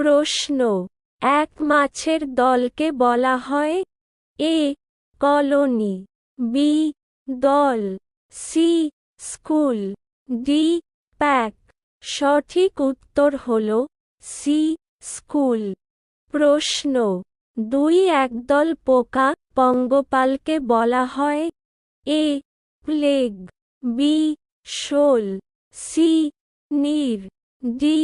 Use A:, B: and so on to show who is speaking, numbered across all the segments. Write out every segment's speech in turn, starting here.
A: প্রশ্ন। এক মাছের দলকে বলা হয় এ কলোনি, বি দল, সি স্কুল, ডি প্যাক। সঠিক উত্তর হল সি স্কুল। প্রশ্ন, দুই একদল পোকা পঙ্গপালকে বলা হয় A plague, B shoal, C Neer, D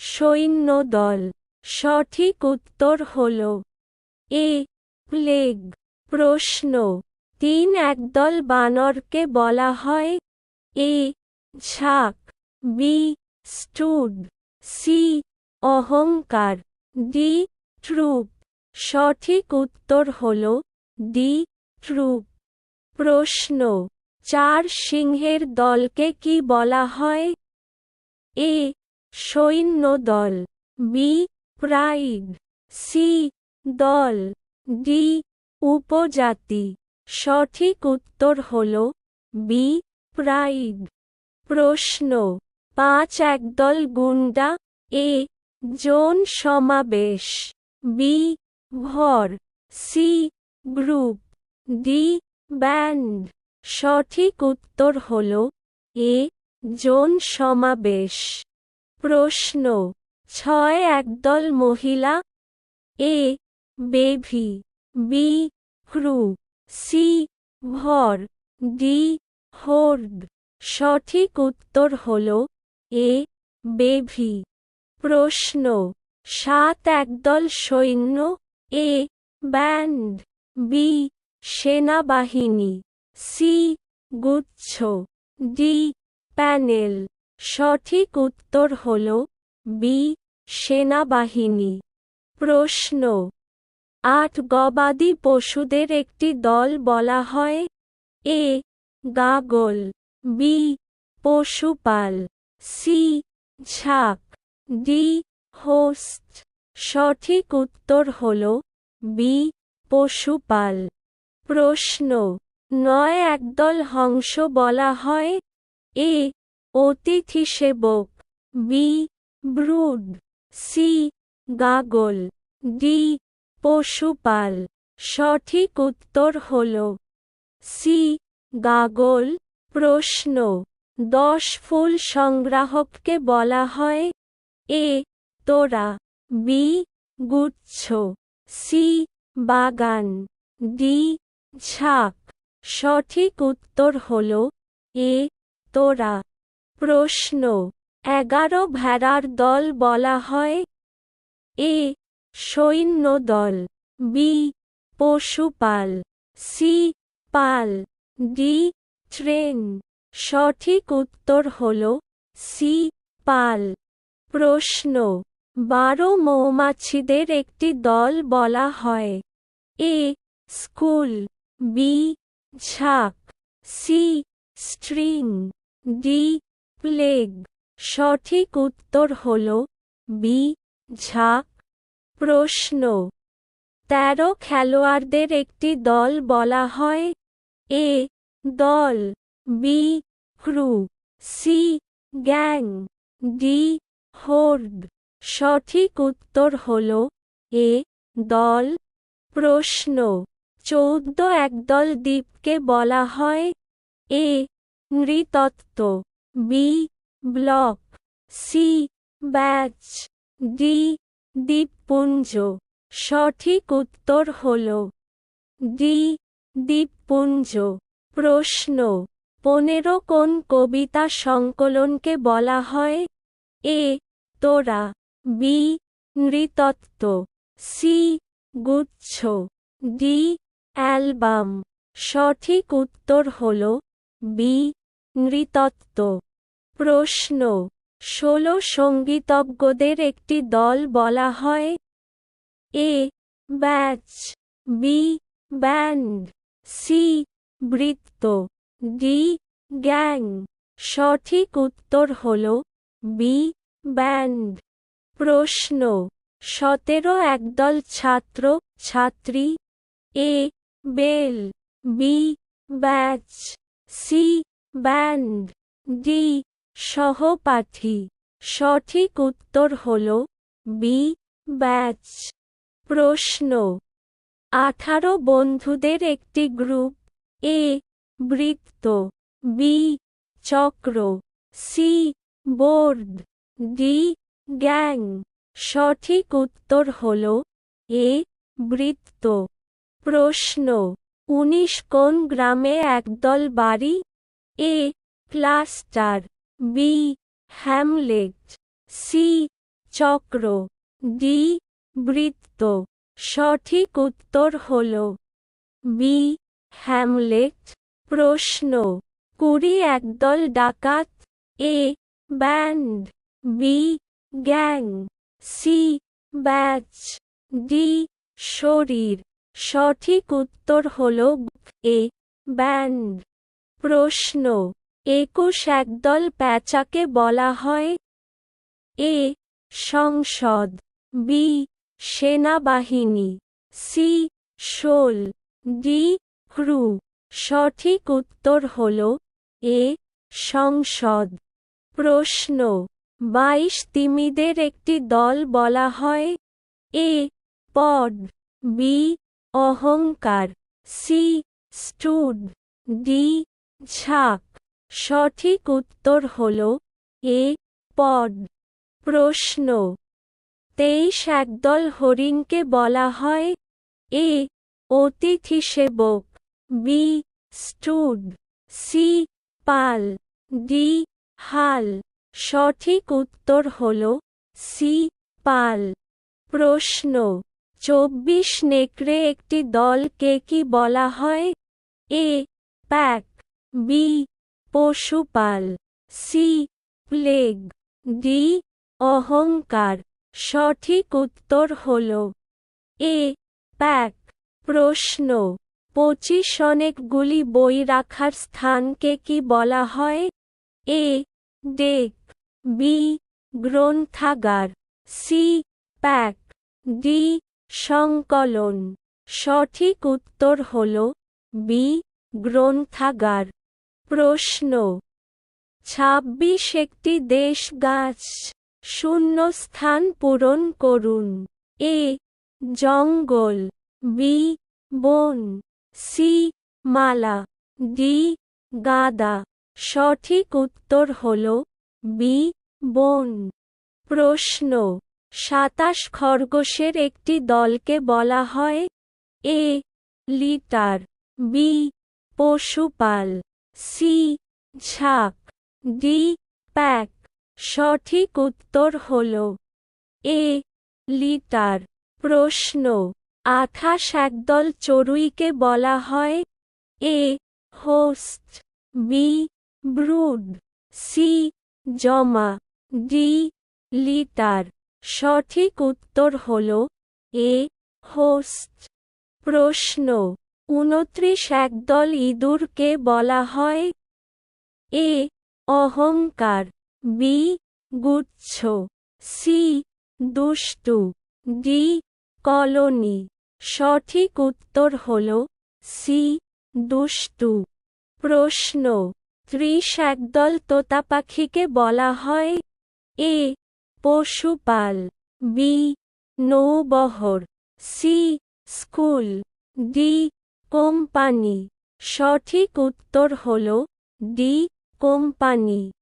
A: সৈন্যদল। সঠিক উত্তর হল এ। প্লেগ প্রশ্ন। তিন একদল বানরকে বলা হয় এ। ঝাঁক। বি। Stud C. অহংকার। ডি। ট্রুপ। সঠিক উত্তর হল ডি। ট্রুপ। প্রশ্ন। চার সিংহের দলকে কি বলা হয়? এ। সৈন্য দল বি। প্রাইড সি দল ডি উপজাতি সঠিক উত্তর হল বি প্রাইড প্রশ্ন পাঁচ একদল গুন্ডা এ জোন সমাবেশ বি ভর সি গ্রুপ ডি ব্যান্ড সঠিক উত্তর হল এ জোন সমাবেশ প্রশ্ন ছয় একদল মহিলা। A bevy B crew C, ভর, ডি, হোর্ড। সঠিক উত্তর হল এ বেভি প্রশ্ন, সাত একদল সৈন্য। A, band. বি, সেনাবাহিনী। সি, গুচ্ছ। D, panel. সঠিক উত্তর হল বি, সেনাবাহিনী। প্রশ্ন, আট গবাদি পশুদের একটি দল বলা হয়? A, gaggle. বি, পশুপাল। সি, ঝাঁক। D, host. সঠিক উত্তর হল বি, পশুপাল। প্রশ্ন, নয় একদল হংস বলা হয়? এ, অতিথি সেবক। B brood, C, gaggle, D, পশুপাল। সঠিক উত্তর হল সি, গাগল। প্রশ্ন, দশ ফুল সংগ্রাহককে বলা হয় এ, তোরা, বি, গুচ্ছ, সি, বাগান, ডি, ঝাঁক। সঠিক উত্তর হল এ, তোরা। প্রশ্ন এগারো ভেড়ার দল বলা হয়। এ সৈন্যদল বি, পশুপাল। সি, পাল। D, train. সঠিক উত্তর হল সি, পাল। প্রশ্ন, বারো মৌমাছিদের একটি দল বলা হয়। A, school. বি, ঝাঁক। C, string. D, plague. সঠিক উত্তর হল বি ঝাঁক। প্রশ্ন, তেরো খেলোয়াড়দের একটি দল বলা হয় এ দল B crew C gang D horde. সঠিক উত্তর হল এ দল। প্রশ্ন, চৌদ্দ একদল দ্বীপকে বলা হয় A নৃতত্ত্ব B block C batch D দ্বীপপুঞ্জ। সঠিক উত্তর হল ডি দ্বীপপুঞ্জ। প্রশ্ন, পনেরো কোন কবিতা সংকলনকে বলা হয়? এ তোরা। বি নৃতত্ত্ব। সি গুচ্ছ। D album. সঠিক উত্তর হল বি নৃতত্ত্ব। প্রশ্ন, ষোলো সঙ্গীতজ্ঞদের একটি দল বলা হয় A batch B band C বৃত্ত ডি গ্যাং। সঠিক উত্তর হল বি ব্যান্ড। প্রশ্ন, সতেরো একদল ছাত্র, ছাত্রী A bell B batch C band D সহপাঠী। সঠিক উত্তর হল বি, ব্যাচ। প্রশ্ন। আঠারো বন্ধুদের একটি গ্রুপ। এ, বৃত্ত। বি, চক্র। C, board. D, gang. সঠিক উত্তর হল এ, বৃত্ত। প্রশ্ন। উনিশ কোন গ্রামে একদল বাড়ি? A cluster B hamlet C চক্র ডি বৃত্ত সঠিক উত্তর হল বি হ্যামলেট প্রশ্ন। কুড়ি একদল ডাকাত। A band B gang C batch D শরীর। সঠিক উত্তর হল এ ব্যান্ড প্রশ্ন। একুশ একদল প্যাচাকে বলা হয়। এ, সংসদ। বি, সেনাবাহিনী। C, shoal. D, crew. সঠিক উত্তর হল এ, সংসদ। প্রশ্ন, বাইশ তিমিদের একটি দল বলা হয়। এ পড বি, অহংকার। C, stud. ডি, ঝাঁক। সঠিক উত্তর হল এ, পদ। প্রশ্ন। তেইশ একদল হরিণকে বলা হয় এ অতিথি সেবক বি স্টুড সি, পাল, ডি, হাল। সঠিক উত্তর হল সি, পাল। প্রশ্ন। চব্বিশ নেকড়ে একটি দলকে কি বলা হয়? A, pack. বি পশুপাল। সি। Plague D. অহংকার। সঠিক উত্তর হল এ। প্যাক। প্রশ্ন। পঁচিশ অনেকগুলি বই রাখার স্থানকে কি বলা হয়? এ। ডেক। বি। গ্রন্থাগার। সি। প্যাক। ডি। সংকলন। সঠিক উত্তর হল বি। গ্রন্থাগার। প্রশ্ন। ছাব্বিশ একটি দেশ গাছ শূন্যস্থান পূরণ করুন। এ, জঙ্গল। বি, বন। সি, মালা। ডি, গাদা। সঠিক উত্তর হল বি, বন। প্রশ্ন, সাতাশ খরগোশের একটি দলকে বলা হয় এ, লিটার, বি, পশুপাল। সি, ঝাঁক, ডি, প্যাক। সঠিক উত্তর হল এ, লিটার। প্রশ্ন আঠাশ একদল চড়ুইকে বলা হয়? A, host. B, brood. C, জমা। D, litter. সঠিক উত্তর হল এ, হোস্ট। প্রশ্ন উনত্রিশ একদল ইঁদুরকে বলা হয়। এ, অহংকার। বি, গুচ্ছ। সি, দুষ্টু। D, colony. সঠিক উত্তর হল সি, দুষ্টু। প্রশ্ন, ত্রিশ একদল তোতা পাখিকে বলা হয়। এ, পশুপাল। B, নৌবহর। C, school. D company. সঠিক উত্তর হল ডি, কোম্পানি।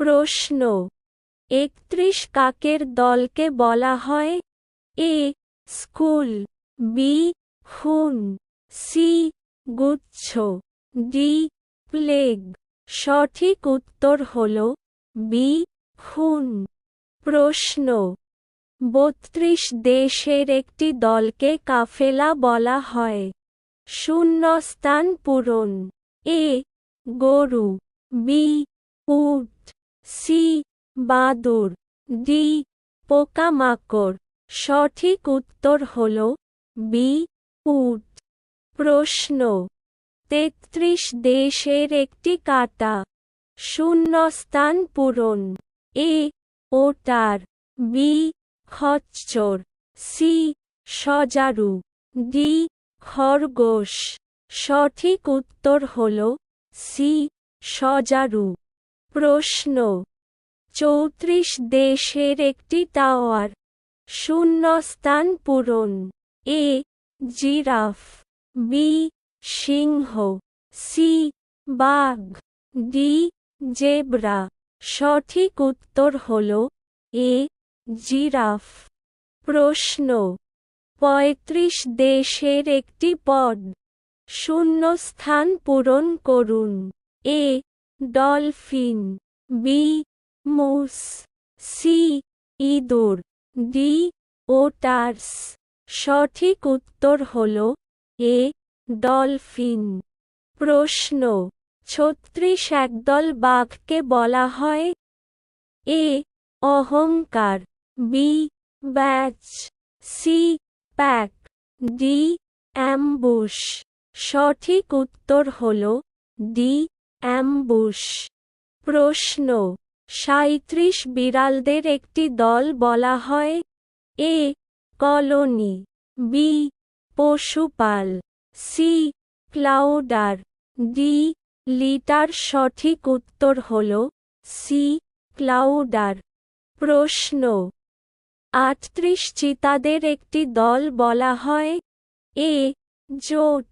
A: প্রশ্ন, একত্রিশ কাকের দলকে বলা হয় এ, স্কুল, বি, খুন, সি, গুচ্ছ, ডি, প্লেগ। সঠিক উত্তর হল বি, খুন। প্রশ্ন, বত্রিশ দেশের একটি দলকে কাফেলা বলা হয়। শূন্যস্থান পূরণ। এ, গরু। বি, উট। সি, বাদুর। ডি, পোকামাকড়। সঠিক উত্তর হল বি, উট। প্রশ্ন, তেত্রিশ দেশের একটি কাটা। শূন্যস্থান পূরণ। এ, ওটার। বি, খচ্চর। সি, সজারু। ডি খরগোশ। সঠিক উত্তর হল সি, সজারু। প্রশ্ন, চৌত্রিশ দেশের একটি টাওয়ার। শূন্যস্থান পূরণ। A, giraffe. বি, সিংহ। সি, বাঘ। D, zebra. সঠিক উত্তর হল এ, জিরাফ। প্রশ্ন পঁয়ত্রিশ দেশের একটি পদ। শূন্য স্থান পূরণ করুন। A. Dolphin. B. Moose. C. ইঁদুর। ডি. ওটার্স। সঠিক উত্তর হল এ. ডলফিন। প্রশ্ন। ছত্রিশ একদল বাঘকে বলা হয়। এ. অহংকার। B. Batch. C. Pack. D. Ambush সঠিক উত্তর হল ডি. অ্যাম্বুশ প্রশ্ন সাঁত্রিশ বিড়ালদের একটি দল বলা হয় এ. Colony, B. পশুপাল, C. Clowder, D. Litre. সঠিক উত্তর হল সি. ক্লাউডার। প্রশ্ন আটত্রিশ চিতাদের একটি দল বলা হয় এ, জোট,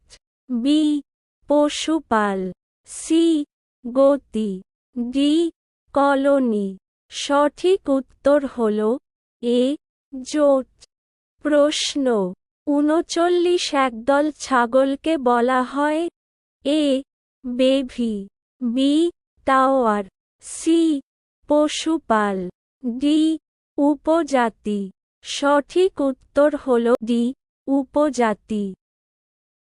A: বি, পশুপাল, সি, গতি, ডি, কলোনি। সঠিক উত্তর হল এ, জোট। প্রশ্ন, উনচল্লিশ একদল ছাগলকে বলা হয় A, bevy, B, tower, C, পশুপাল, D উপজাতি। সঠিক উত্তর হল ডি উপজাতি।